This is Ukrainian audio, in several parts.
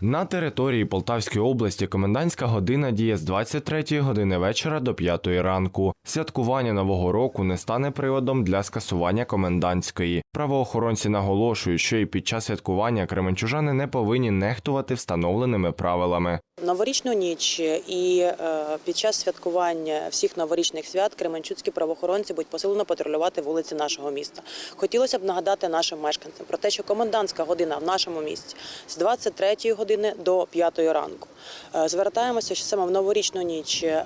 На території Полтавської області комендантська година діє з 23 години вечора до 5 ранку. Святкування нового року не стане приводом для скасування комендантської. Правоохоронці наголошують, що і під час святкування кременчужани не повинні нехтувати встановленими правилами. Новорічну ніч і е, під час святкування всіх новорічних свят кременчуцькі правоохоронці будуть посилено патрулювати вулиці нашого міста. Хотілося б нагадати нашим мешканцям про те, що комендантська година в нашому місті з 23 години до 5 ранку. Е, Звертаємося, що саме в новорічну ніч е,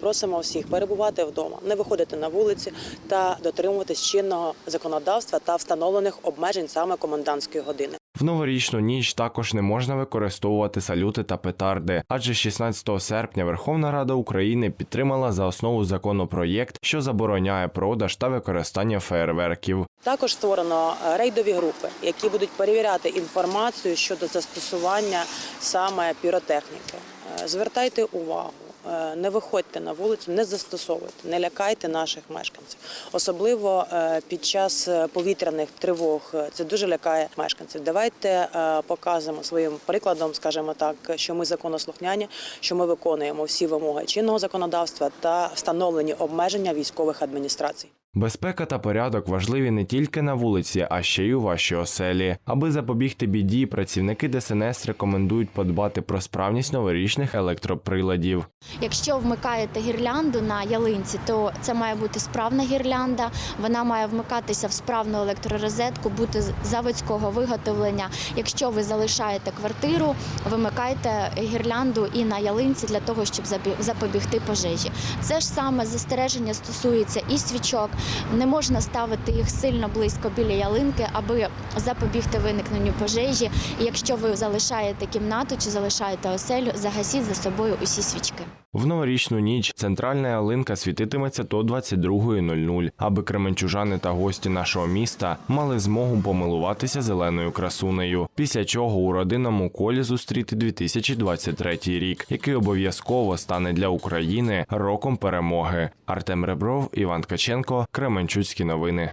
просимо всіх перебувати вдома, не виходити на вулиці та дотримуватись чинного законодавства та встановлених обмежень саме комендантської години. В новорічну ніч також не можна використовувати салюти та петарди, адже 16 серпня Верховна Рада України підтримала за основу законопроєкт, що забороняє продаж та використання феєрверків. Також створено е, рейдові групи, які будуть перевіряти інформацію щодо застосування саме піротехніки. Е, Звертайте увагу, не виходьте на вулицю, не застосовуйте, не лякайте наших мешканців. Особливо е, під час е, повітряних тривог е, це дуже лякає мешканців. Давайте е, показуємо своїм прикладом, скажімо так, що ми законослухняні, що ми виконуємо всі вимоги чинного законодавства та встановлені обмеження військових адміністрацій. Безпека та порядок важливі не тільки на вулиці, а ще й у вашій оселі. Аби запобігти біді, працівники ДСНС рекомендують подбати про справність новорічних електроприладів. Якщо вмикаєте гірлянду на ялинці, то це має бути справна гірлянда. Вона має вмикатися в справну електророзетку, бути заводського виготовлення. Якщо ви залишаєте квартиру, вимикайте гірлянду і на ялинці для того, щоб запобігти пожежі. Це ж саме застереження стосується і свічок. Не можна ставити їх сильно близько біля ялинки, аби запобігти виникненню пожежі. Якщо ви залишаєте кімнату чи залишаєте оселю, загасіть за собою усі свічки. В новорічну ніч центральна ялинка світитиметься до 22.00, аби кременчужани та гості нашого міста мали змогу помилуватися зеленою красунею. Після чого у родинному колі зустріти 2023 рік, який обов'язково стане для України роком перемоги. Артем Ребров, Іван Ткаченко, Кременчуцькі новини.